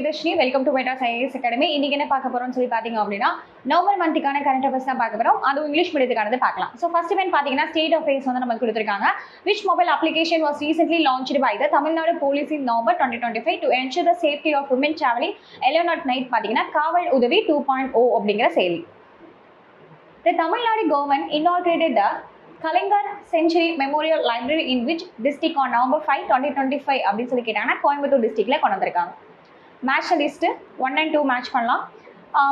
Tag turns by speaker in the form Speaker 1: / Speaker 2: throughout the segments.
Speaker 1: Priyadarshini welcome to Madras IAS academy இன்னைக்கு என்ன பார்க்க போறோம்னு சொல்லி பார்த்தீங்க அப்படின்னா நவம்பர் மந்த்துக்கான கரண்ட் அஃபேர்ஸ் தான் பார்க்க போறோம். அதுவும் இங்கிலீஷ் மீடியத்துக்கானது பார்க்கலாம். ஸோ ஃபர்ஸ்ட் இவன் பார்த்தீங்கன்னா ஸ்டேட் ஆஃப் வந்து நமக்கு கொடுத்துருக்காங்க. Which mobile application was recently launched by the Tamil Nadu police in November twenty twenty five to ensure the safety of women travelling eleven not night பார்த்தீங்கன்னா Kaaval Uthavi two point O அப்படிங்கிற செயலி. The Tamil Nadu government inaugurated the Kalaignar century memorial library in which district on November five twenty twenty five அப்படின்னு சொல்லி கேட்டாங்கன்னா கோயம்புத்தூர் டிஸ்ட்ரிக்ட்ல கொண்டு வந்திருக்காங்க. Match list one and two match பண்ணலாம்.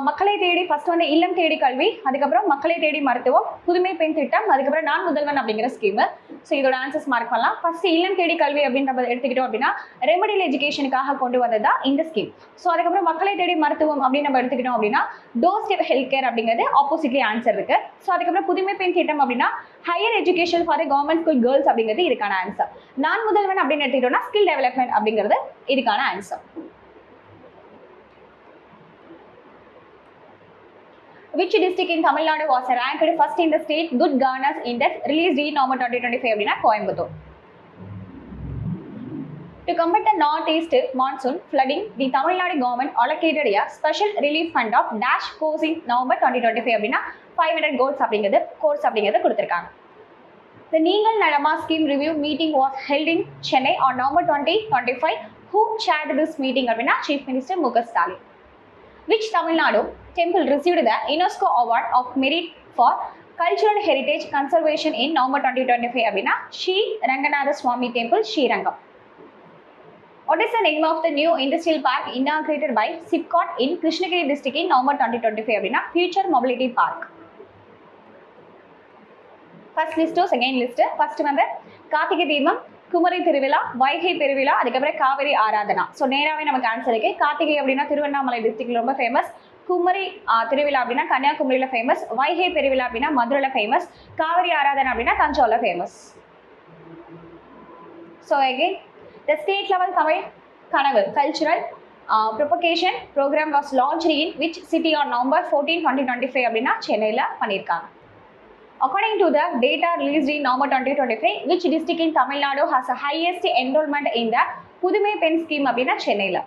Speaker 1: மக்களை தேடி ஃபர்ஸ்ட் வந்து இல்லம் தேடி கல்வி அதுக்கப்புறம் மக்களை தேடி மருத்துவம் புதுமை பெண் திட்டம் அதுக்கப்புறம் நான் முதல்வன் அப்படிங்கிற ஸ்கீமு ஸோ இதோட ஆன்சர்ஸ் மார்க் பண்ணலாம். ஃபர்ஸ்ட் இல்லம் தேடி கல்வி அப்படின்றத எடுத்துக்கிட்டோம் அப்படின்னா ரெமடியல் எஜுகேஷனுக்காக கொண்டு வந்தது தான் இந்த ஸ்கீம் ஸோ அதுக்கப்புறம் மக்களை தேடி மருத்துவம் அப்படின்னு நம்ம எடுத்துக்கிட்டோம் அப்படின்னா டோர் ஸ்டெப் ஹெல்த் கேர் அப்படிங்கிறது ஆப்போசிட்லி ஆன்சர் இருக்கு. ஸோ அதுக்கப்புறம் புதுமை பெண் திட்டம் அப்படின்னா higher education for government school girls அப்படிங்கிறது இதுக்கான ஆன்சர் நான் முதல்வன் அப்படின்னு எடுத்துக்கிட்டோம்னா ஸ்கில் டெவலப்மெண்ட் அப்படிங்கிறது இதுக்கான answer which district in Tamil Nadu was ranked first in the state good governance index released in November 2025 அப்படின்னா Coimbatore To combat the northeast monsoon flooding, the Tamil Nadu government allocated a special relief fund of dash course in November 2025 அப்படின்னா 500 course அப்படிங்கிறது course அப்படிங்கிறது கொடுத்துருக்காங்க The நீங்கள் நலமா scheme review meeting was held in Chennai on November 20, 25. Who chaired this meeting அப்படின்னா Chief Minister மு க Stalin which Tamil Nadu temple received the UNESCO Award of Merit for Cultural Heritage Conservation in November 2025 அப்படின்னா Sri Ranganatha Swamy temple Srirangam What is the name of the new industrial park inaugurated by SIPCOT in Krishnagiri district in November 2025 அப்படின்னா Future Mobility Park first லிஸ்ட்டோ second list first வந்து கார்த்திகை தீபம் குமரி திருவிழா வைகை பெருவிழா அதுக்கப்புறம் Kaveri Aradhana. So நேராகவே நமக்கு ஆன்சர் இருக்கு. கார்த்திகை அப்படின்னா திருவண்ணாமலை டிஸ்ட்ரிக்ட்ல ரொம்ப ஃபேமஸ் குமரி திருவிழா அப்படின்னா கன்னியாகுமரியில் ஃபேமஸ் வைகை பெருவிழா அப்படின்னா மதுரையில் ஃபேமஸ் காவிரி ஆராதனா அப்படின்னா தஞ்சாவூரில் famous so again the state level Tamil Kanavu cultural propagation programme was launch in which city on November fourteen twenty twenty five அப்படின்னா சென்னையில் பண்ணியிருக்காங்க. According to the data released in November 2025, which district in Tamil Nadu has the highest enrollment in the புதுமை பெண் scheme அப்படின்னா சென்னையில்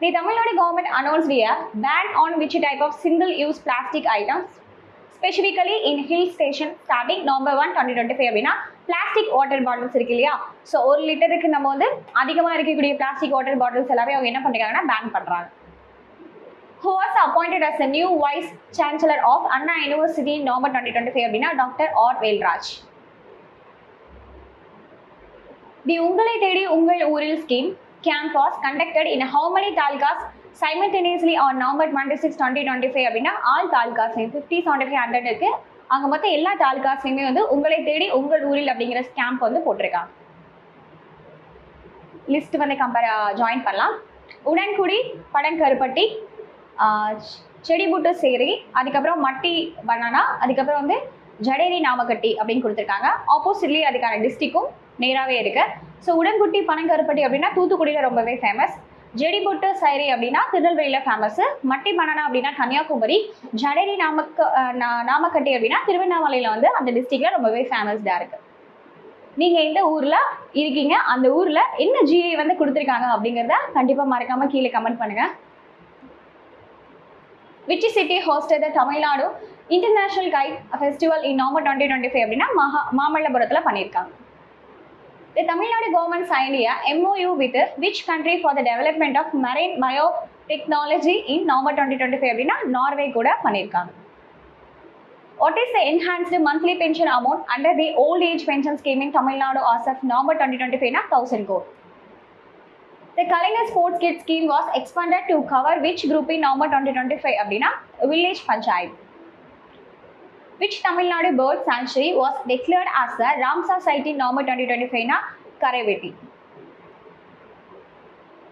Speaker 1: the Tamil Nadu government announced a ban on which type of single use plastic items specifically in hill station starting November one twenty twenty five அப்படின்னா plastic water bottles இருக்கு இல்லையா so ஒரு லிட்டருக்கு நம்ம வந்து அதிகமாக இருக்கக்கூடிய பிளாஸ்டிக் வாட்டர் பாட்டில்ஸ் எல்லாமே அவங்க என்ன பண்ணுறாங்கன்னா பேன் பண்ணுறாங்க who was appointed as the new vice chancellor of Anna University in November 2025 அப்படின்னா டாக்டர் ஆர் வேல்ராஜ் தி உங்களை தேடி உங்கள் ஊரில் scheme camp was conducted in how many talukas simultaneously on November 26 2025 அப்படின்னா ஆல் தாலுகாஸ்லையும் ஃபிஃப்டி செவன்டி ஃபைவ் ஹண்ட்ரட் இருக்கு. அங்கே மொத்தம் எல்லா தாலுகாஸ்லையுமே வந்து உங்களை தேடி உங்கள் ஊரில் அப்படிங்கிற கேம்ப் வந்து போட்டிருக்காங்க லிஸ்ட் வந்து கம்பேர் ஜாயின் பண்ணலாம். உடன்குடி படங்கருப்பட்டி செடி செடிபுட்டு சேரி அதுக்கப்புறம் மட்டி பனானா அதுக்கப்புறம் வந்து ஜடேரி நாமக்கட்டி அப்படின்னு கொடுத்துருக்காங்க. ஆப்போசிட்லி அதுக்கான டிஸ்ட்ரிக்கும் நேராகவே இருக்கு. ஸோ உடன்குட்டி பனங்கருப்பட்டி அப்படின்னா தூத்துக்குடியில் ரொம்பவே ஃபேமஸ் ஜெடிபுட்டு சைரி அப்படின்னா திருநெல்வேலியில் ஃபேமஸ் மட்டி பனானா அப்படின்னா கன்னியாகுமரி. ஜடேரி நாமக்க நாமக்கட்டி அப்படின்னா திருவண்ணாமலையில் வந்து அந்த டிஸ்ட்ரிக்டில் ரொம்பவே ஃபேமஸ்டாக இருக்கு. நீங்கள் எந்த ஊரில் இருக்கீங்க அந்த ஊரில் என்ன ஜிஐ வந்து கொடுத்துருக்காங்க அப்படிங்கிறத கண்டிப்பாக மறக்காமல் கீழே கமெண்ட் பண்ணுங்கள் which city hosted the Tamil Nadu international kite festival in November twenty twenty five அப்படின்னா மகா மாமல்லபுரத்துல பண்ணியிருக்காங்க The Tamil Nadu government signed a MOU with which country for the development of marine biotechnology in November 2025 அப்படின்னா Norway கூட பண்ணியிருக்காங்க What is the enhanced monthly pension amount under the old age pension scheme in Tamil Nadu as of November 2025 na 1000 crore. The Kalaignar sports kit scheme was expanded to cover which group in November twenty twenty five அப்படின்னா village panchayat which Tamil Nadu bird sanctuary was declared as a Ramsar site in November twenty twenty ஃபைவ்னா Karaivetti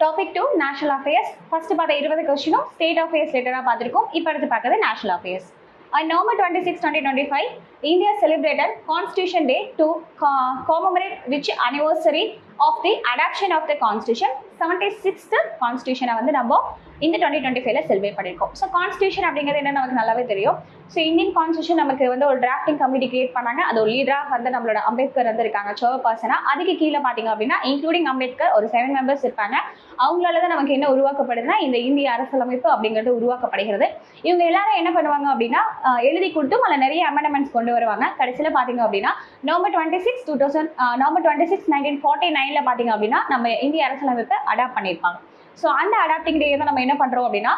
Speaker 1: topic two national affairs first பார்த்த இருபது கொஸ்டினும் state affairs ரிலேட்டடாக பார்த்துருக்கோம் இப்போ அடுத்து பார்க்குறது national affairs on November twenty 2025, India celebrated Constitution Day to co commemorate which anniversary of the adoption of the constitution seventy sixth கான்ஸ்டியூஷனை வந்து நம்ம இந்த டுவெண்ட்டி டுவெண்ட்டி ஃபைவ்ல செல்வே பண்ணியிருக்கோம் ஸோ கான்ஸ்டியூஷன் அப்படிங்கிறது என்ன நமக்கு நல்லாவே தெரியும். ஸோ இந்தியன் கான்ஸ்டியூஷன் நமக்கு வந்து ஒரு டிராஃப்டிங் கமிட்டி கிரியேட் பண்ணாங்க. அது ஒரு லீடராக வந்து நம்மளோட அம்பேத்கர் வந்து இருக்காங்க. சோவ பர்சனா அதுக்கு கீழே பார்த்தீங்க அப்படின்னா இன்க்ளூடிங் அம்பேத்கர் ஒரு செவன் மெம்பர்ஸ் இருப்பாங்க. அவங்களால தான் நமக்கு என்ன உருவாக்கப்படுதுன்னா இந்த இந்திய அரசியலமைப்பு அப்படிங்கிறது உருவாக்கப்படுகிறது. இவங்க எல்லாரும் என்ன பண்ணுவாங்க அப்படின்னா எழுதி கொடுத்தும் அதில் நிறைய அமெண்ட்மெண்ட்ஸ் கொண்டு வருவாங்க. கடைசியில் பார்த்தீங்க அப்படின்னா November twenty six two thousand November twenty six nineteen forty nine நைனில் பார்த்தீங்க அப்படின்னா நம்ம இந்திய அரசியலமைப்பை அடாப்ட் பண்ணியிருப்பாங்க. ஸோ அந்த அடாப்டிங் டே தான் நம்ம என்ன பண்ணுறோம் அப்படின்னா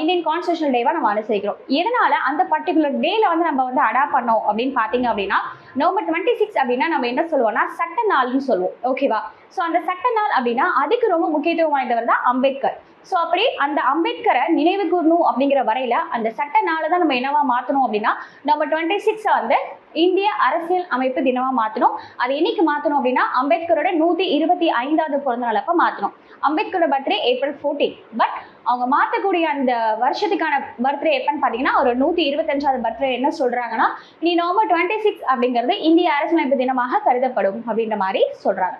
Speaker 1: இந்தியன் கான்ஸ்டியூஷனல் டேவாக நம்ம அனுசரிக்கிறோம். எதனால அந்த பர்டிகுலர் டேல வந்து நம்ம வந்து அடாப்ட் பண்ணோம் அப்படின்னு பார்த்தீங்க அப்படின்னா நவம்பர் டுவெண்ட்டி சிக்ஸ் அப்படின்னா நம்ம என்ன சொல்லுவோம்னா சட்ட நாள்னு சொல்லுவோம். ஓகேவா ஸோ அந்த சட்ட நாள் அப்படின்னா அதுக்கு ரொம்ப முக்கியத்துவம் வாய்ந்தவர் தான் அம்பேத்கர். ஸோ அப்படி அந்த அம்பேத்கரை நினைவு கூறணும் அப்படிங்கிற வரையில அந்த சட்ட நாளை தான் நம்ம என்னவா மாற்றணும் அப்படின்னா நம்ம டுவெண்ட்டி சிக்ஸை வந்து இந்திய அரசியல் அமைப்பு தினமா மாற்றணும் அது என்னைக்கு மாற்றணும் அப்படின்னா அம்பேத்கரோட நூற்றி இருபத்தி ஐந்தாவது பிறந்த நாள் அப்போ மாற்றணும் அம்பேத்கரோட பர்த்டே ஏப்ரல் ஃபோர்டீன் பட் அவங்க மாற்றக்கூடிய அந்த வருஷத்துக்கான பர்த்டே எப்பன்னு பார்த்தீங்கன்னா ஒரு நூற்றி இருபத்தஞ்சாவது பர்த்டே என்ன சொல்கிறாங்கன்னா நீ நவம்பர் டுவெண்ட்டி சிக்ஸ் அப்படிங்கிறது இந்திய அரசியலமைப்பு தினமாக கருதப்படும் அப்படின்ற மாதிரி சொல்கிறாங்க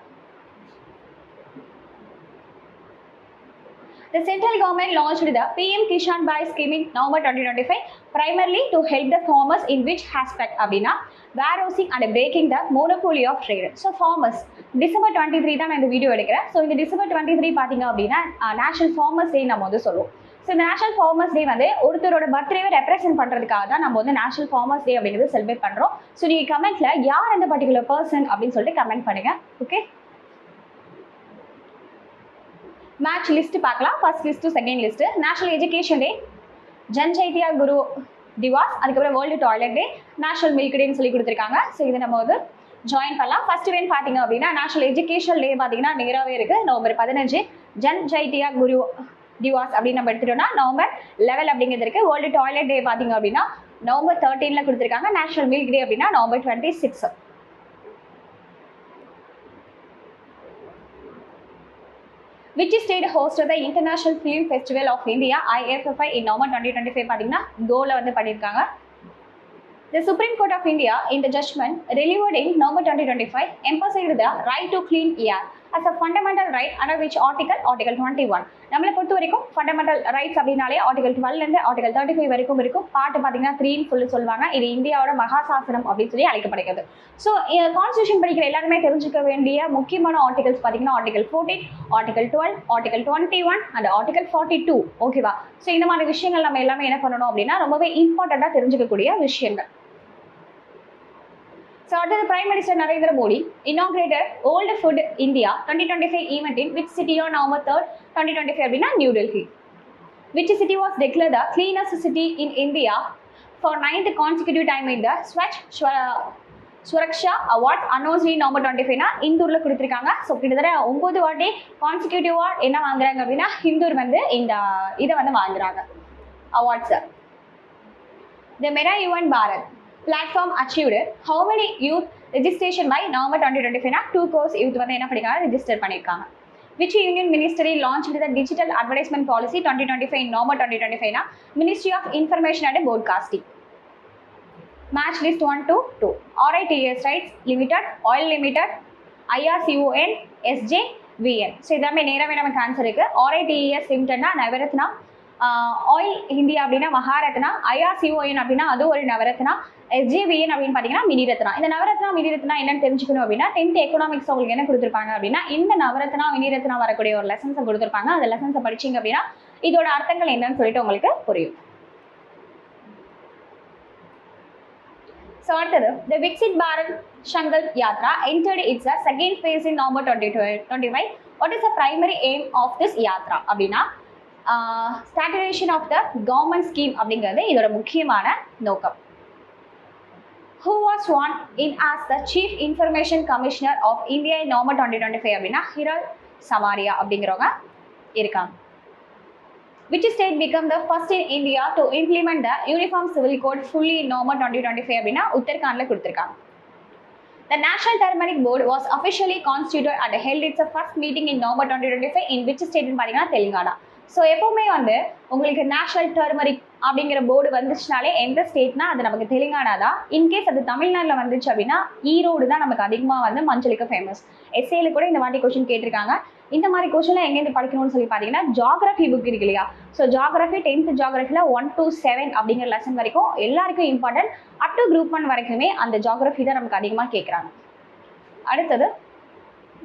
Speaker 1: The central government launched the PM Kishan Bai scheme in November 2025 primarily to help the farmers in which aspect அப்படின்னா warehousing and breaking the monopoly of trade. So farmers December twenty three தான் நான் இந்த video எடுக்கிறேன். So இந்த December twenty three பார்த்தீங்க அப்படின்னா national farmers டே நம்ம வந்து சொல்லுவோம். ஸோ இந்த நேஷனல் ஃபார்மர்ஸ் டே வந்து ஒருத்தரோட பர்த்டேவை ரெப்ரசென்ட் பண்ணுறதுக்காக தான் நம்ம வந்து நேஷனல் ஃபார்மர்ஸ் டே அப்படிங்கிறது செலிப்ரேட் பண்ணுறோம் ஸோ நீங்கள் கமெண்ட்ல யார் அந்த பர்டிகுலர் பர்சன் அப்படின்னு சொல்லிட்டு கமெண்ட் பண்ணுங்க. ஓகே மேட்ச் லிஸ்ட் பார்க்கலாம். First list second list national education day Janjatiya Gaurav Divas அதுக்கப்புறம் world toilet day national milk டேன்னு சொல்லி கொடுத்துருக்காங்க. ஸோ இது நம்ம வந்து ஜாயின் பண்ணலாம். ஃபர்ஸ்ட் வேன் பார்த்தீங்க அப்படின்னா நேஷனல் எஜுகேஷன் டே பார்த்தீங்கன்னா நேராகவே இருக்குது நவம்பர் பதினஞ்சு. ஜன் ஜைத்தியா குரு திவாஸ் அப்படின்னு நம்ம எடுத்துட்டோம்னா நவம்பர் லெவல் அப்படிங்கிறது இருக்குது வேர்ல்டு டாய்லெட் டே பார்த்தீங்க அப்படின்னா நவம்பர் தேர்ட்டீனில் கொடுத்துருக்காங்க. நேஷனல் மில்க் டே அப்படின்னா November twenty six which state host the international film festival of India IFFI in November twenty twenty five பார்த்தீங்கன்னா கோவில் வந்து பண்ணியிருக்காங்க The Supreme Court of India, in the judgment delivered twenty twenty five emphasized the right to clean air as a fundamental right under which article article twenty one நம்மளை பொறுத்த வரைக்கும் fundamental rights அப்படின்னாலே article டுவெல்லேருந்து article thirty five வரைக்கும் இருக்கும். பாட்டு பார்த்தீங்கன்னா த்ரீன்னு சொல்லி சொல்லுவாங்க. இது இந்தியாவோட மகாசாசனம் அப்படின்னு சொல்லி அழைக்கப்படுகிறது. ஸோ கான்ஸ்டியூஷன் படிக்கிற எல்லாருமே தெரிஞ்சுக்க வேண்டிய முக்கியமான ஆர்டிகல்ஸ் பார்த்தீங்கன்னா article fourteen article twelve article twenty one and article forty two ஓகேவா ஸோ இந்த மாதிரி விஷயங்கள் நம்ம எல்லாமே என்ன பண்ணணும் அப்படின்னா ரொம்பவே இம்பார்ட்டண்ட்டாக தெரிஞ்சுக்கக்கூடிய விஷயங்கள். ஸோ அடுத்தது prime minister Narendra Modi inaugurated world food India twenty twenty five ஈவெண்ட்டின் which சிட்டியோ November third twenty twenty five அப்படின்னா new Delhi which city was declared the cleanest city in India for ninth consecutive time in the Swachh Suraksha award annually November twenty ஃபைவ்னா இந்தூரில் கொடுத்துருக்காங்க so கிட்டத்தட்ட ஒம்பது வாட்டி கான்ஸ்டியூட்டிவாக என்ன வாங்குறாங்க அப்படின்னா இந்தூர் வந்து இந்த இதை வந்து வாங்குறாங்க அவார்ட்ஸை the Mera Yuva Bharat platform achieved how many youth registration by November twenty twenty ஃபைவ்னா two crores youth வந்து என்ன பண்ணிக்காங்க ரிஜிஸ்டர் பண்ணியிருக்காங்க which union ministry launch the digital advertisement policy twenty twenty five November twenty twenty ஃபைவ்னா ministry of information and broadcasting list one two two 2. RITES limited oil limited IRCON SJ VN so இதெல்லாமே நேரமே நமக்கு answer இருக்குது RITES லிமிடெட்னா Navratna oil India அப்படின்னா மகாரத்னா ஐஆர்சிஓஎன் அப்படின்னா அது ஒரு Navratna SJVN அப்படின்னு பார்த்தீங்கன்னா மினிரத்னா. இந்த நவரத்னா மினிரத்னா என்னன்னு தெரிஞ்சுக்கணும் அப்படின்னா டென்த் எக்கனாமிக்ஸ் உங்களுக்கு என்ன கொடுத்துருப்பாங்க அப்படின்னா இந்த நவரத்னா மினிரத்னா வரக்கூடிய ஒரு லெசன்ஸை கொடுத்துருப்பாங்க. அந்த லெசன்ஸை படிச்சீங்க அப்படின்னா இதோட அர்த்தங்கள் என்னன்னு சொல்லிட்டு உங்களுக்கு புரியும். ஸோ அடுத்தது the Viksit Bharat Sankalp Yatra entered its second phase in November twenty twenty five what is the primary aim of this Yatra அப்படின்னா saturation of the government scheme அப்படிங்கிறது இதோட முக்கியமான நோக்கம் who was one in as the chief information commissioner of India in November twenty twenty five அப்படின்னா ஹிரல் சமாரியா அப்படிங்கிறவங்க இருக்காங்க which state become the first in India to implement the uniform civil code fully November twenty twenty five அப்படின்னா உத்தரகாண்டில் கொடுத்துருக்காங்க The National Turmeric Board was officially constituted and held its first meeting in twenty 2025 in which ஸ்டேட்னு பார்த்தீங்கன்னா Telangana so எப்போவுமே வந்து உங்களுக்கு national turmeric அப்படிங்கிற board வந்துச்சுனாலே எந்த ஸ்டேட்னா அது நமக்கு தெலுங்கானா தான் இன்கேஸ் அது தமிழ்நாட்டில் வந்துச்சு அப்படின்னா ஈரோடு தான் நமக்கு அதிகமாக வந்து மஞ்சளுக்கு ஃபேமஸ் எஸ்ஏல கூட இந்த மாதிரி கொஷின் கேட்டிருக்காங்க. இந்த மாதிரி கொஷின்லாம் எங்கேருந்து படிக்கணும்னு சொல்லி பார்த்தீங்கன்னா ஜாகிரஃபி புக் இருக்கு இல்லையா? ஸோ ஜாகிரஃபி டென்த் ஜாகிரஃபியில் ஒன் டு செவன் அப்படிங்கிற லெசன் வரைக்கும் எல்லாருக்கும் important up to group one வரைக்குமே அந்த ஜாகிரஃபி தான் நமக்கு அதிகமாக கேட்குறாங்க அடுத்தது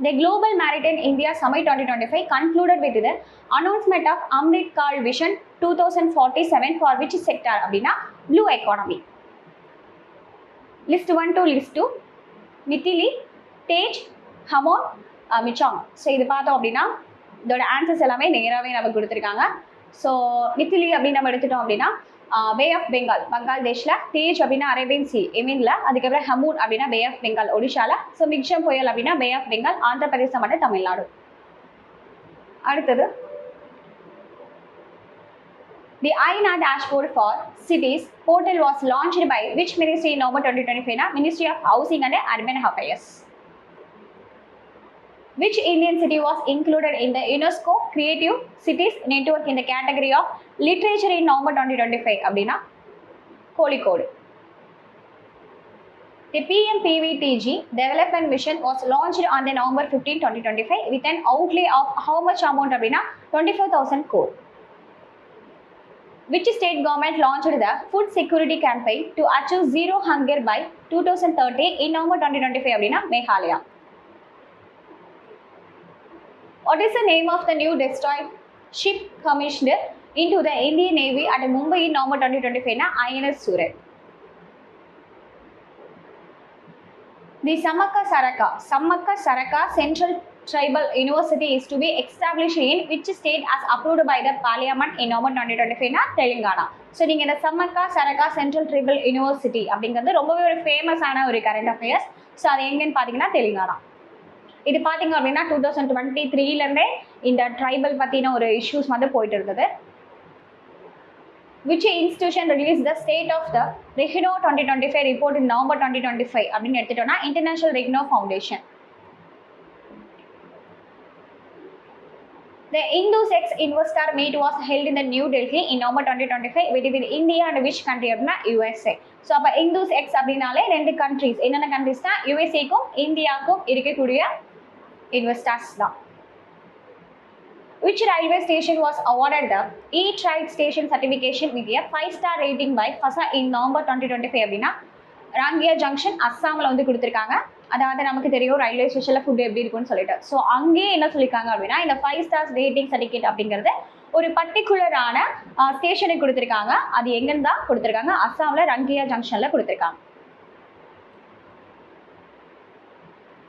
Speaker 1: the global maritime India The twenty Maritime India Summit 2025 concluded with the announcement vision two thousand forty seven for which sector அப்படின்னா blue economy list one two list two Mithili Tej Hamoon Michaung so இது பார்த்தோம் அப்படின்னா இதோட answers எல்லாமே நேராகவே நமக்கு கொடுத்துருக்காங்க so மித்திலி அப்படின்னு நம்ம எடுத்துட்டோம் அப்படின்னா பே ஆஃப் பெங்கால் பங்களாதேஷில் தேஜ் அப்படின்னா அரேபியன் சி எமின்ல அதுக்கப்புறம் ஹமூன் அப்படின்னா பே ஆஃப் பெங்கால் ஒடிஷாவில் ஸோ மிக்சம் புயல் அப்படின்னா பே ஆஃப் பெங்கால் ஆந்திர பிரதேசம் மட்டும் தமிழ்நாடு அடுத்தது The INA dashboard for cities portal was launched by which ministry in November 2025? na? Ministry of Housing and Urban Affairs. Which Indian city was included in the UNESCO Creative Cities Network in the category of Literature in November 2025? அப்படின்னா Kozhikode The PMPVTG development mission was launched on the November 15, 2025 with an outlay of how much amount அப்படின்னா 24,000 crore. Which state government launched the food security campaign to achieve zero hunger by 2030 in November 2025 அப்படின்னா Meghalaya What is the name of the new destroyed ship commissioned into the Indian Navy at Mumbai in November 2025 na INS Surat. The Samaka Saraka, Samaka Saraka Central Tribal University is to be established in which state as approved by the Parliament in November 2025 na Telangana. So நீங்கள் இந்த Sammakka Sarakka central tribal university அப்படிங்கிறது ரொம்பவே ஒரு ஃபேமஸான ஒரு current affairs so அது எங்கன்னு பார்த்தீங்கன்னா தெலுங்கானா இது பார்த்தீங்க அப்படின்னா டூ தௌசண்ட் டுவெண்ட்டி த்ரீலேருந்தே இந்த ட்ரைபல் பற்றின ஒரு இஷ்யூஸ் வந்து போயிட்டு இருக்குது which institution released the state of the Rigno 2025 report in November 2025 அப்படின்னு எடுத்துட்டோம்னா international ரெக்னோ foundation The Indus X Investor Meet was held in the New Delhi in November 2025 between India and which country அப்படின்னா USA so அப்போ Indus X அப்படின்னாலே ரெண்டு countries என்னென்ன கண்ட்ரிஸ்னா யூஎஸ்ஏக்கும் இந்தியாவுக்கும் இருக்கக்கூடிய investors தான் Which railway station was awarded the E-Trade Station certification with a 5-star rating by FASA in November 2025 அப்படின்னா Rangiya junction அஸ்ஸாமில் வந்து கொடுத்துருக்காங்க. அதாவது நமக்கு தெரியும் ரயில்வே ஸ்டேஷனில் ஃபுட் எப்படி இருக்கும்னு சொல்லிட்டு. ஸோ அங்கேயே என்ன சொல்லியிருக்காங்க அப்படின்னா இந்த ஃபைவ் ஸ்டார்ஸ் ரேட்டிங் சர்டிஃபிகேட் அப்படிங்கிறது ஒரு பர்டிகுலரான ஸ்டேஷனுக்கு கொடுத்துருக்காங்க. அது எங்கன்னு தான் கொடுத்துருக்காங்க? அஸ்ஸாமில் ரங்கியா ஜங்ஷனில் கொடுத்துருக்காங்க.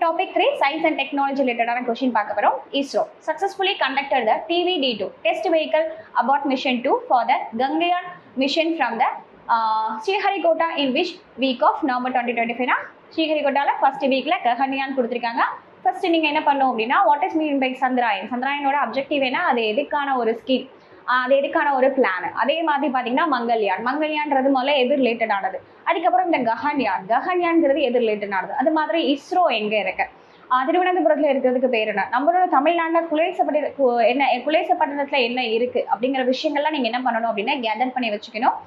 Speaker 1: Topic three science and technology ரிலேட்டடான கொஸ்டின் பார்க்க போகிறோம் ISRO successfully conducted the TV D two test vehicle abort mission two for the Gaganyaan mission from the Sriharikota in which week of November twenty twenty ஃபைவ்னா ஸ்ரீஹரிகோட்டாவில் first வீக்கில் ககன்யான் கொடுத்துருக்காங்க. First நீங்கள் என்ன பண்ணணும் அப்படின்னா what is mean by Chandrayaan சந்திராயனோட objective என்ன? அது எதுக்கான ஒரு ஸ்கீம் அது எதுக்கான ஒரு பிளான் அதே மாதிரி பார்த்தீங்கன்னா மங்கல்யான் மங்கல்யான்றது முதல்ல எது ரிலேட்டடானது அதுக்கப்புறம் இந்த ககன்யான் ககன்யான்ங்கிறது எது ரிலேட்டடானது அது மாதிரி இஸ்ரோ எங்கே இருக்கு? திருவனந்தபுரத்தில் இருக்கிறதுக்கு பேர் என்ன? நம்மளோட தமிழ்நாட்டில் குலேசப்பட்ட என்ன குலேசப்பட்டினத்தில் என்ன இருக்குது அப்படிங்கிற விஷயங்கள்லாம் நீங்கள் என்ன பண்ணணும் அப்படின்னா கேதர் பண்ணி வச்சுக்கணும்.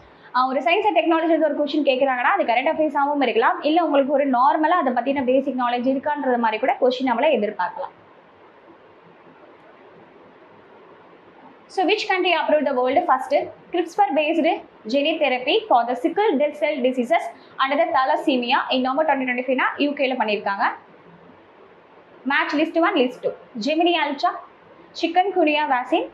Speaker 1: ஒரு சயின்ஸ் அண்ட் டெக்னாலஜி ஒரு கொஸ்டின் கேட்குறாங்கன்னா அது கரண்ட் அஃபேர்ஸாகவும் இருக்கலாம். இல்லை உங்களுக்கு ஒரு நார்மலாக அதை பற்றின பேசிக் நாலேஜ் இருக்கான்றது மாதிரி கூட கொஸ்டின் நம்மளை எதிர்பார்க்கலாம். So which country approved the world first CRISPR-based gene therapy for the sickle cell diseases and the thalassemia in November 2025 னா யூகேல பண்ணியிருக்காங்க? Match list one list two Gemini ultra chikungunya vaccine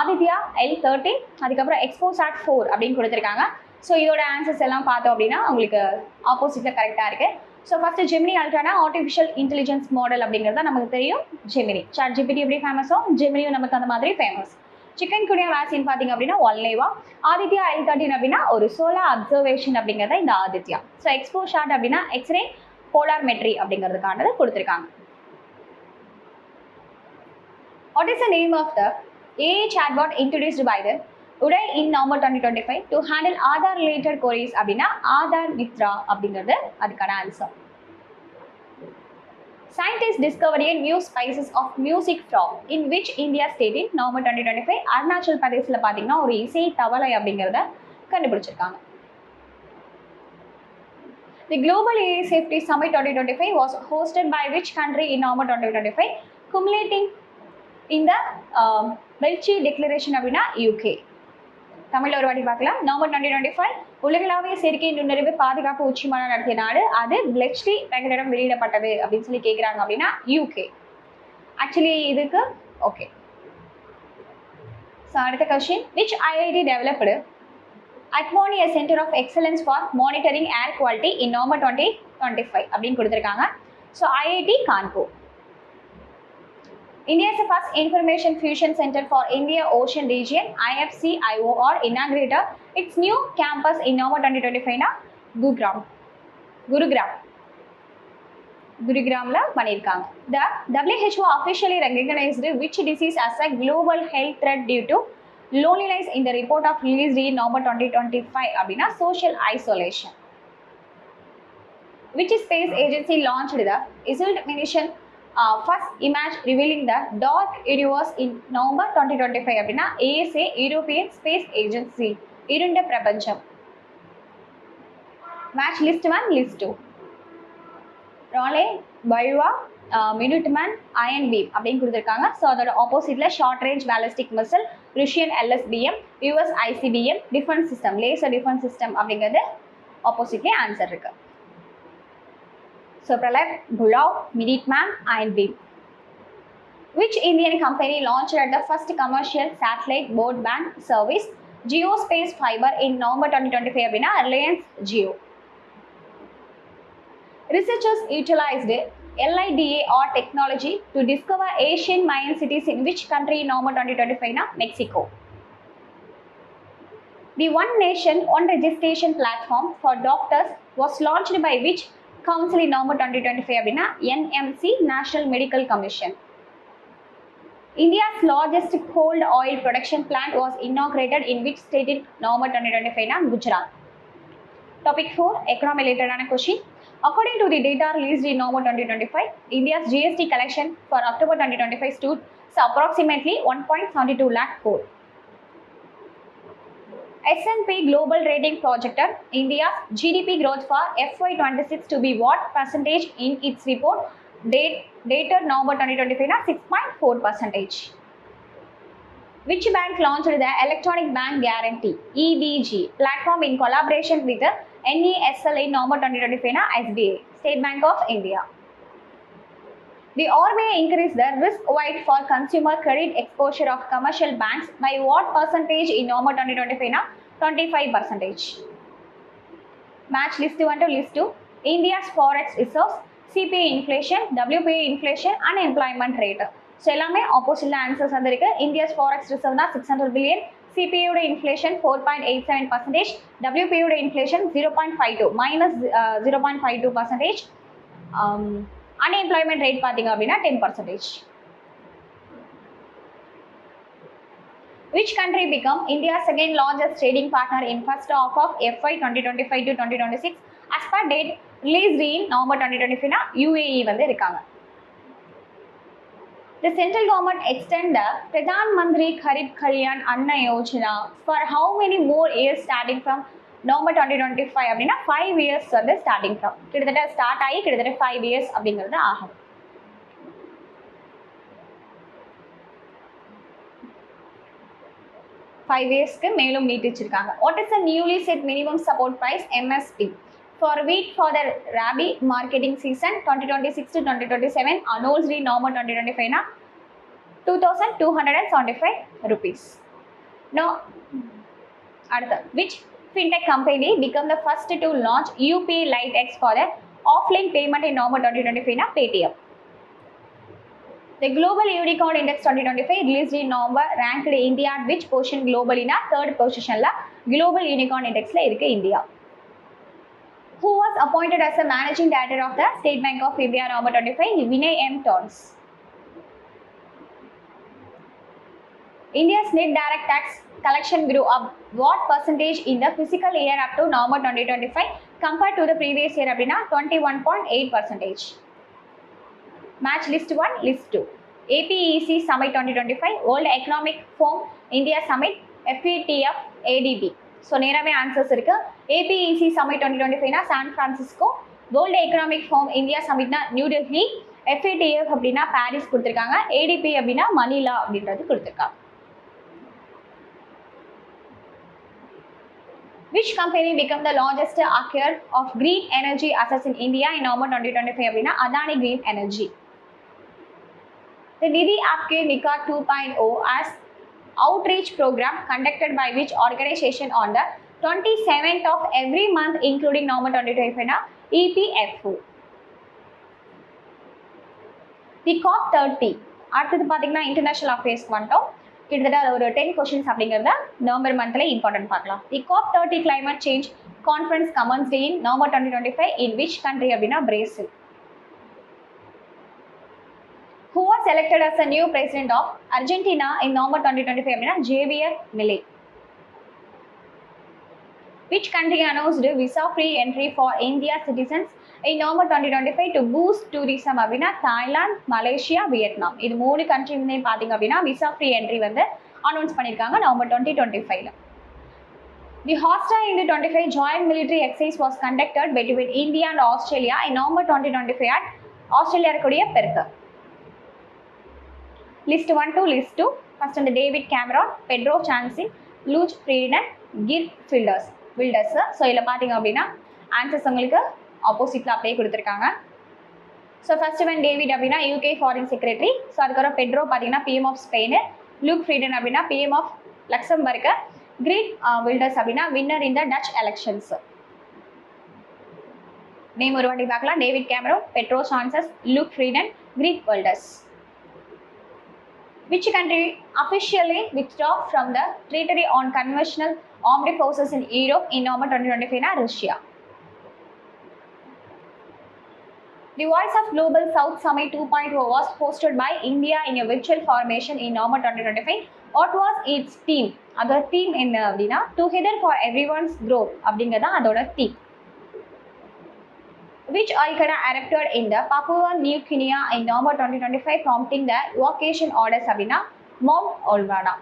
Speaker 1: Aditya L thirteen அதுக்கப்புறம் XPoSat four அப்படின்னு கொடுத்துருக்காங்க. So இதோட answers எல்லாம் பார்த்தோம் அப்படின்னா உங்களுக்கு ஆப்போசிட்டில் கரெக்டாக இருக்குது ஸோ ஃபஸ்ட்டு ஜெமினி அல்ட்ரானா ஆர்டிஃபிஷியல் இன்டெலிஜென்ஸ் மாடல் அப்படிங்கிறது தான் நமக்கு தெரியும். ஜெமினி சாட் ஜிபிடி எப்படி ஃபேமஸோ ஜெமினியும் நமக்கு அந்த மாதிரி ஃபேமஸ் சிக்கன் குனியா வேக்சின் பார்த்தீங்க அப்படின்னா ஒல்லேவா ஆதித்யா எல் தேர்ட்டின் அப்படின்னா ஒரு சோலார் அப்சர்வேஷன் அப்படிங்கிறத இந்த ஆதித்யா ஸோ எக்ஸ்போ ஷாட் அப்படின்னா எக்ஸ்ரே போலார் மெட்ரி அப்படிங்கிறதுக்கானது கொடுத்துருக்காங்க. What is the name of the AI chatbot introduced by the Uday in November 2025 to handle Aadhaar related queries அப்படின்னா ஆதார் மித்ரா அப்படிங்கிறது அதுக்கான answer Scientists discovered a new species of music frog in which India state in November 2025 Arunachal பிரதேசில் பார்த்தீங்கன்னா ஒரு இசை தவளை அப்படிங்கிறத கண்டுபிடிச்சிருக்காங்க The Global AI Safety Summit 2025 was hosted by which country in November 2025, culminating in the um, Belchi Declaration அப்படின்னா UK தமிழ்ல ஒரு வாட்டி பார்க்கலாம். நவம்பர் டுவெண்ட்டி டுவெண்ட்டி ஃபைவ் உலகளாவிய செயற்கை நுண்ணறிவு பாதுகாப்பு உச்சி மாநாடு நடத்திய நாடு. அது பிளெக்ஸ்டி வெங்கடம் வெளியிடப்பட்டது அப்படின்னு சொல்லி கேட்குறாங்க அப்படின்னா யூகே ஆக்சுவலி இதுக்கு ஓகே ஸோ அடுத்த question which IIT developed அட்மோனி centre of excellence for monitoring air quality in November twenty twenty five அப்படின்னு கொடுத்துருக்காங்க. So IIT Kanpur India's first Information Fusion Center for India Ocean Region, IFCIOR, inaugurated its new campus in November 2025 na Gurugram. Gurugram. குருகிராமில் பண்ணியிருக்காங்க the WHO officially recognized which disease as a global health threat due to loneliness in the report of released in November 2025 அப்படின்னா social isolation. Which space agency launched the Isolde mission uh, first image revealing the dark universe in November 2025 அப்படின்னா ESA European space agency இருண்ட பிரபஞ்சம். Match list one list two ராலே பல்வா Minuteman iron beam அப்படின்னு கொடுத்துருக்காங்க. So அதோட ஆப்போசிட்ல short range ballistic missile Russian LSBM US ICBM defence system laser defence system அப்படிங்கிறது ஆப்போசிட்லேயே ஆன்சர் இருக்குது so பிரலப் pulao minuteman iron beam which Indian company launched at the first commercial satellite broadband service Geospace Fiber in November 2025 அப்படின்னா Reliance Geo. Researchers utilized LIDAR technology to discover Asian Mayan cities in which country in November 2025 na Mexico. The One Nation One Registration platform for doctors was launched by which council in November 2025 அப்படின்னா NMC National Medical Commission. India's largest cold oil production plant was inaugurated in which state in November 2025 na Gujarat. Topic 4 economy related ana question. According to the data released in November 2025, India's GST collection for October 2025 stood so approximately 1.72 lakh crore. S&P Global Rating projected India's GDP growth for FY26 to be what percentage in its report date, dated November 2025 na 6.4 percentage. Which bank launched the Electronic Bank Guarantee EBG platform in collaboration with the NESL in November 2025 na SBA State Bank of India. The RBI increased the risk weight for consumer credit exposure of commercial banks by what percentage in November 2025 na 25 percentage. Match list 1 to list 2. India's forex reserves, CPI inflation, WPI inflation, unemployment rate. So எல்லாமே ஆப்போசிட்ல answers வந்திருக்கு India's forex ரிசர்வ்னா six hundred billion சிபிஐயோட inflation four point eight seven percentage டபிள்யூபியோட inflation zero point five two minus zero point five two percentage unemployment rate பார்த்தீங்க அப்படின்னா ten percentage Which country become India's second largest trading partner in first half of FY 2025 to 2026 as per date released in November 2025 na UAE வந்து இருக்காங்க The central government extend the Pradhan Mantri Kharif Kalyan Anna Yojana for how many more years starting from November twenty five அப்படின்னா five years வந்து starting from கிட்டத்தட்ட start ஆகி கிட்டத்தட்ட five years அப்படிங்கிறது ஆகும். Five இயர்ஸ்க்கு மேலும் நீட்டிச்சிருக்காங்க what is the newly set minimum support price MSP for wheat for the rabi marketing season twenty twenty six to twenty twenty seven அனோல்ஸ் November twenty twenty ஃபைவ்னா two thousand two hundred and seventy five rupees no அடுத்த which fintech company become the first to launch UPI LiteX for the offline payment in November 2025 na Paytm. The Global Unicorn Index 2025 released in November ranked India at which position globally na third position la Global Unicorn Index la irukku India. Who was appointed as the managing director of the State Bank of India November 25 Vinay M. Tons. India's net direct tax collection grew up what percentage in the fiscal year up to November 2025 compared to the previous year அப்படின்னா twenty one point eight percentage match list one list two APEC summit twenty twenty five world economic forum India summit FATF ADB so நேராகவே answers இருக்கு. APEC summit twenty twenty ஃபைவ்னா San Francisco world economic forum India சமிட்னா new Delhi FATF அப்படின்னா Paris கொடுத்துருக்காங்க ATP அப்படின்னா மணிலா அப்படின்றது கொடுத்துருக்காங்க. Which company become the largest acquirer of green energy assets in India in November 2025 அப்படின்னா Adani Green Energy. The Nidhi Aapke Nikah 2.0 as outreach program conducted by which organization on the 27th of every month including November 2025 னா EPFO. தி COP thirty அடுத்தது பார்த்தீங்கன்னா international அஃபேர்ஸ்க்கு வந்துட்டோம் கிட்டத்தட்ட ஒரு ten questions அப்படிங்கிறத November மந்த்ல important பார்க்கலாம். The COP thirty climate change conference commenced in November twenty twenty five in which country அப்படின்னா Brazil who was selected as a new president of Argentina in November twenty twenty five அப்படின்னா Javier Milei which country announced visa free entry for India citizens in November twenty twenty five to boost tourism அப்படின்னா Thailand Malaysia Vietnam இது மூணு country பார்த்தீங்க அப்படின்னா visa free entry வந்து announce பண்ணியிருக்காங்க November twenty twenty ஃபைவ்ல the ஹாஸ்டா இந்த twenty five joint military exercise was conducted between India and Australia in November twenty twenty five at Australia இருக்கக்கூடிய பெருக்கு. List one two list two first வந்து David Cameron Pedro Sanchez Luc Frieden Gir Wilders Wilders so இதில் பார்த்தீங்க அப்படின்னா answers உங்களுக்கு ஆப்போசிட்டில் அப்படியே கொடுத்துருக்காங்க. ஸோ ஃபர்ஸ்ட் ஒன் டேவிட் அப்படின்னா யூகே ஃபாரின் செக்ரட்டரி ஸோ அதுக்கப்புறம் பெட்ரோ பார்த்தீங்கன்னா PM of Spain Luc Frieden அப்படின்னா PM of Luxembourg Geert Wilders அப்படின்னா winner in the Dutch elections name ஒரு வாட்டி பார்க்கலாம். David Cameron Pedro Sanchez Luc Frieden Greek which which country officially withdrew from the treaty on conventional armed forces in Europe in November 2025 na Russia. The Voice of Global South Summit 2.0 was hosted by India in a virtual formation in November 2025. What was its theme? அதோட theme என்ன அப்படின்னா together for every one's growth அப்படிங்கிறது அதோட theme which Al-Qaeda erupted in the Papua New Guinea in November 2025 prompting the evacuation orders அப்படின்னா Mount Olvana.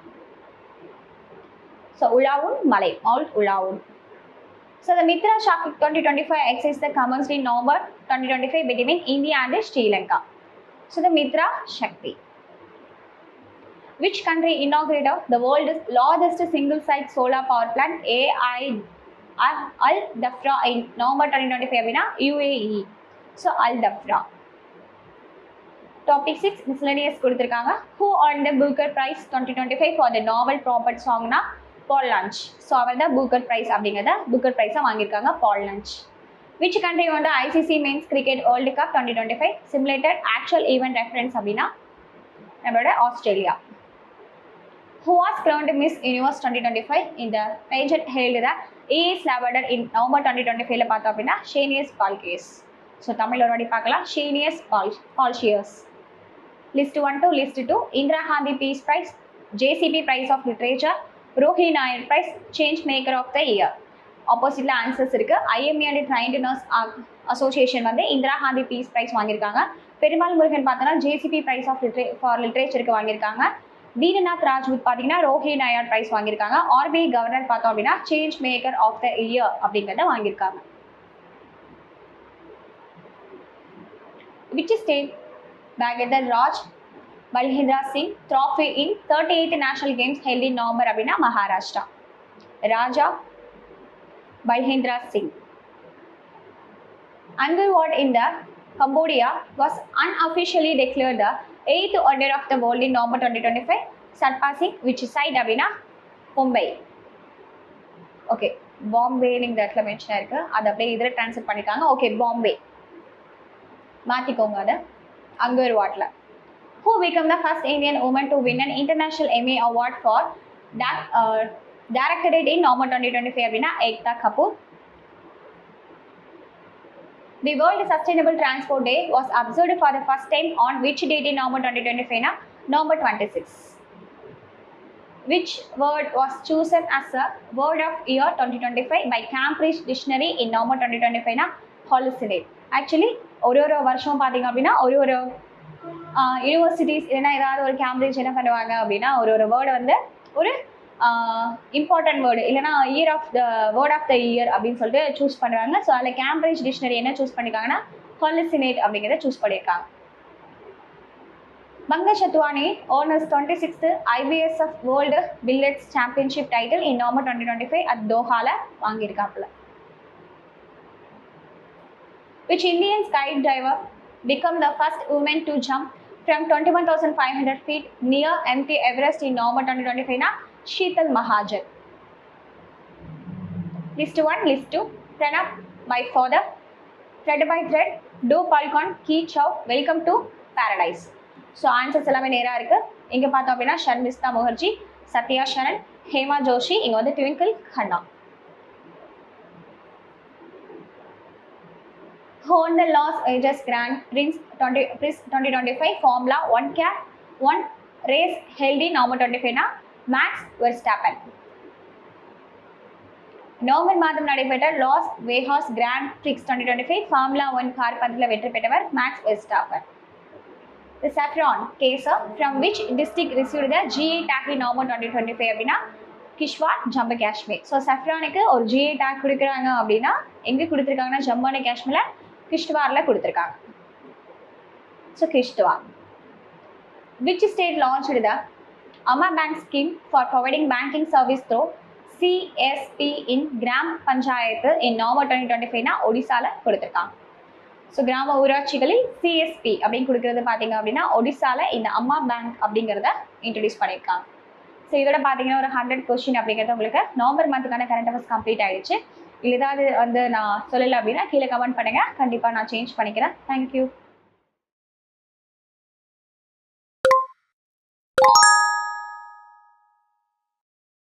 Speaker 1: So Ulawun Malay, Mount Ulawun. So the Mitra Shakti 2025 exercise that commenced in November 2025 between India and Sri Lanka. So the Mitra Shakti. Which country inaugurated the world's largest single-site solar power plant AI Al Dhafra in November twenty twenty five அப்படின்னா UAE so Al Dhafra topic six miscellaneous கொடுத்துருக்காங்க who won the Booker prize twenty twenty five for the novel Prophet சாங்னா Paul Lynch so அவர் தான் Booker prize அப்படிங்கிறத Booker ப்ரைஸாக வாங்கியிருக்காங்க Paul Lynch which country வந்து ICC men's cricket world cup twenty twenty five simulated actual event reference அப்படின்னா நம்மளோட Australia who was crowned Miss Universe 2025 in the pageant held the AS in in November 2025 ல பார்த்தோம் அப்படின்னா ஷேனியஸ் பால்கேஸ் so Tamil ஒரு வாட்டி பார்க்கலாம். ஷேனியஸ் பால் பால்ஷியர்ஸ் list one two list two Indira Gandhi peace prize JCB prize of literature Rohini Nayar prize change maker of the year ஆப்போசிட்டில் answers இருக்குது IMA and trained nurse association வந்து இந்திரா காந்தி பீஸ் ப்ரைஸ் வாங்கியிருக்காங்க. பெருமாள் முருகன் பார்த்தோன்னா JCB prize of literature for லிட்ரேச்சருக்கு வாங்கியிருக்காங்க. தீனநாத் ராஜ்புத் பார்த்தீங்கன்னா ரோஹி Nayar prize வாங்கியிருக்காங்க. RBI governor பார்த்தோம் அப்படின்னா change maker of the year அப்படிங்கிறத வாங்கியிருக்காங்க. Which state bagged the Raj Bhalindra Singh trophy in thirty eighth national games held November அப்படின்னா Maharashtra. Raja Bhalindra Singh. Underwood in the Cambodia was unofficially declared the eighth wonder of the world in November 2025, surpassing which side அப்படின்னா Mumbai okay பாம்பேன்னு இந்த இடத்துல mention இருக்கு அதை அப்படியே இதில் transfer பண்ணிட்டாங்க. Okay Bombay மாற்றிக்கோங்க அதை. அங்கே ஒரு வாட்டில் who became the first Indian woman to win an international Emmy award for that uh, directorate in November 2025 அப்படின்னா Ekta Kapoor The World Sustainable Transport Day was observed for the first time on which date in November 2025? Na? November 26. Which word was chosen as a word of year 2025 by Cambridge Dictionary in November 2025? Na? Hallucinate. Actually, ஒரு ஒரு வருஷம் பார்த்தீங்க அப்படின்னா ஒரு ஒரு universities இல்லைன்னா ஏதாவது ஒரு கேம்பிரிட்ஜ் என்ன பண்ணுவாங்க அப்படின்னா ஒரு ஒரு வேர்டை வந்து ஒரு இம்பார்ட்டன்ட் வேர்டு இல்லைன்னா year of the word of the year அப்படின்னு சொல்லிட்டு சூஸ் பண்ணுவாங்க. ஸோ அதில் கேம்பிரிட்ஜ் டிக்ஷனரி என்ன சூஸ் பண்ணியிருக்காங்கன்னா ஹொலிசினேட் அப்படிங்கிறத சூஸ் பண்ணியிருக்காங்க Pankaj Advani owners twenty sixth IBSF world billiards championship title in November twenty twenty five at தோஹாவில் வாங்கியிருக்காப்புல. Which Indian sky skydiver become the first woman to jump from 21,500 feet near MT Everest in November 2025 na Sheetal Mahajan. List 1, list 2, Pranab, my father, thread by thread, do Palcon, Key Chow, welcome to paradise. So answers எல்லாமே நேராக இருக்கு இங்கே பார்த்தோம் அப்படின்னா ஷர்மிஸ்தா முகர்ஜி சத்யா சரண் ஹேமா ஜோஷி இங்கே வந்து twinkle Khanna Honda Los Angeles Grand Prix 20, Prix 2025 Formula 1 Cap 1 race held in November 25 na Max Verstappen. நவம்பர் மாதம் நடைபெற்ற Las Vegas grand prix twenty twenty five formula one car பந்தத்தில் வெற்றி பெற்றவர் Max Verstappen the saffron kesar from which district receive the GI tag in November twenty twenty five அப்படின்னா Kishtwar Jammu Kashmir so சஃப்ரானுக்கு ஒரு GI take கொடுக்குறாங்க அப்படின்னா எங்கே கொடுத்துருக்காங்கன்னா ஜம்மு அண்ட் காஷ்மீரில் கிஷ்ட்வாரில் கொடுத்துருக்காங்க. So Kishtwar which state launched the Ama bank scheme for providing banking service through CSP in gram panchayat in November twenty twenty ஃபைவ்னா ஒடிசாவில் கொடுத்துருக்காங்க. ஸோ கிராம ஊராட்சிகளில் சிஎஸ்பி அப்படின்னு கொடுக்குறது பார்த்தீங்க அப்படின்னா ஒடிசாவில் இந்த அம்மா பேங்க் அப்படிங்கிறத இன்ட்ரடியூஸ் பண்ணியிருக்காங்க. ஸோ இதோட பார்த்தீங்கன்னா ஒரு ஹண்ட்ரட் கொஸ்டின் அப்படிங்கிறது உங்களுக்கு நவம்பர் மந்த்துக்கான கரண்ட் அஃபேர்ஸ் கம்ப்ளீட் ஆயிடுச்சு. இல்லை ஏதாவது வந்து நான் சொல்லலை அப்படின்னா கீழே கமெண்ட் பண்ணுங்கள் கண்டிப்பாக நான் சேஞ்ச் பண்ணிக்கிறேன். தேங்க்யூ